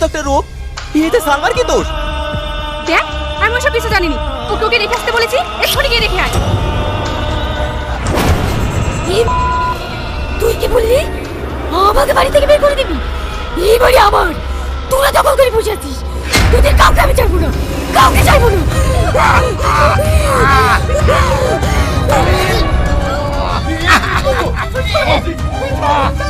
তো একটা রোগ এতে সালমার কি দোষ? দেখ আমি ওসব কিছু জানিনি। ওকে ওকে রেখে আসতে বলেছি এক্ষুনি গিয়ে রেখে আয়। তুই কি বললি? আমাকে বাড়ি থেকে বের করে দিবি? এই বাড়ি আমার। তোরা দখল করে বসে আছিস। তোদের কাউকে আমি চাইব না। কাউকে চাইব না। মা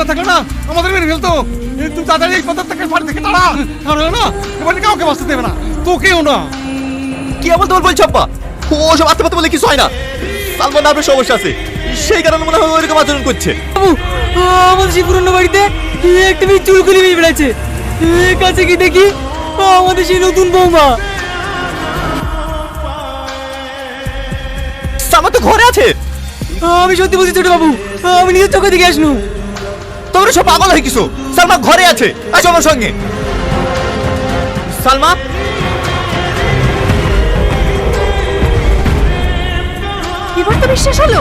না থাকলে না আমাদের মেরে ফেলতো। তুই তাড়াতাড়ি এই থেকে বাড়ি থেকে তাড়া। না এবারে কাউকে বাঁচতে দেবে না তোকেও না। কি এমন তোমার বলছো আব্বা? ও সব আত্মপাত বলে কিছু হয় না। সালমান নামের সমস্যা আছে। সেই কারণে মনে হয় ওইরকম আচরণ করছে। বাবু আমাদের সেই পুরনো বাড়িতে একটা মেয়ে চুলকুলি মেয়ে বেড়াচ্ছে কাছে কি দেখি আমাদের সেই নতুন বৌমা। সালমান তো ঘরে আছে। আমি সত্যি বলছি ছোট বাবু আমি নিজের চোখে দেখে আসনু। তোমরা সব পাগল হয়ে কিছু সালমা ঘরে আছে। আসো আমার সঙ্গে। সালমা? এবার তো বিশ্বাস হলো?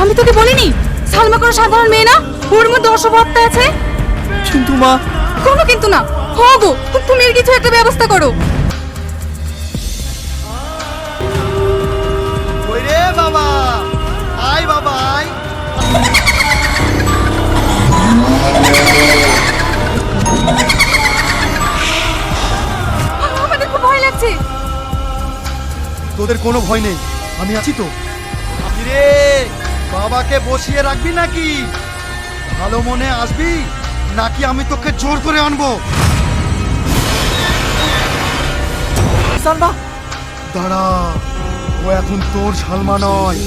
আমি তোকে বলিনি সালমা কোনো সাধারণ মেয়ে না? ওর মধ্যে অশুভ আত্মা আছে? কিন্তু মা কোনো কিন্তু না। হব তুমি এর কিছু একটা ব্যবস্থা করো। আমাদের খুব ভয় লাগছে। তোদের কোনো ভয় নেই। আমি আছি তো। রে। বাবাকে বসিয়ে রাখবি নাকি? ভালো মনে আসবি? নাকি আমি তোকে জোর করে আনব? দাঁড়া। ও এখন তোর সালমা নয়।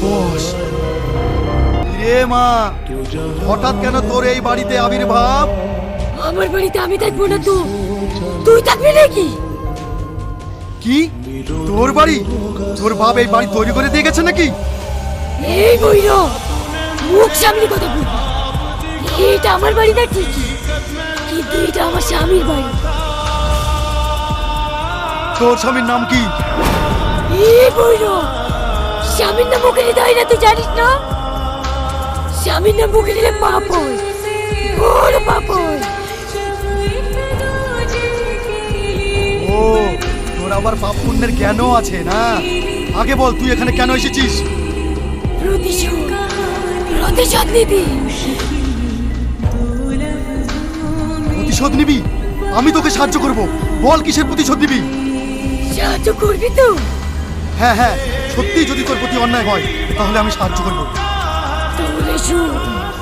বস। রে মা হঠাৎ কেন তোর এই বাড়িতে আবির্ভাব? আমার বাড়িতে আমি থাকব না তো। তুই থাকবি নাকি? কি? তোর বাড়ি? তোর বাপ এই বাড়ি তৈরি করে দিয়ে গেছে নাকি? এই বইর মুখ সামনে কথা বল। এটা আমার বাড়ি না ঠিকই। কিন্তু এটা আমার স্বামীর বাড়ি। তোর স্বামীর নাম কি? এই বইর স্বামীর নাম মুখে নিতে হয় না তুই জানিস না? স্বামীর নাম মুখে নিলে পাপ হয়। বড় পাপ হয়। ও তোর আবার পাপ পুণ্যের জ্ঞানও আছে না? আগে বল তুই এখানে কেন এসেছিস? প্রতিশোধ প্রতিশোধ নিবি। প্রতিশোধ নিবি? আমি তোকে সাহায্য করব। বল কিসের প্রতিশোধ নিবি? সাহায্য করবি তো? হ্যাঁ হ্যাঁ সত্যি যদি তোর প্রতি অন্যায় হয় তাহলে আমি সাহায্য করব। তাহলে শুন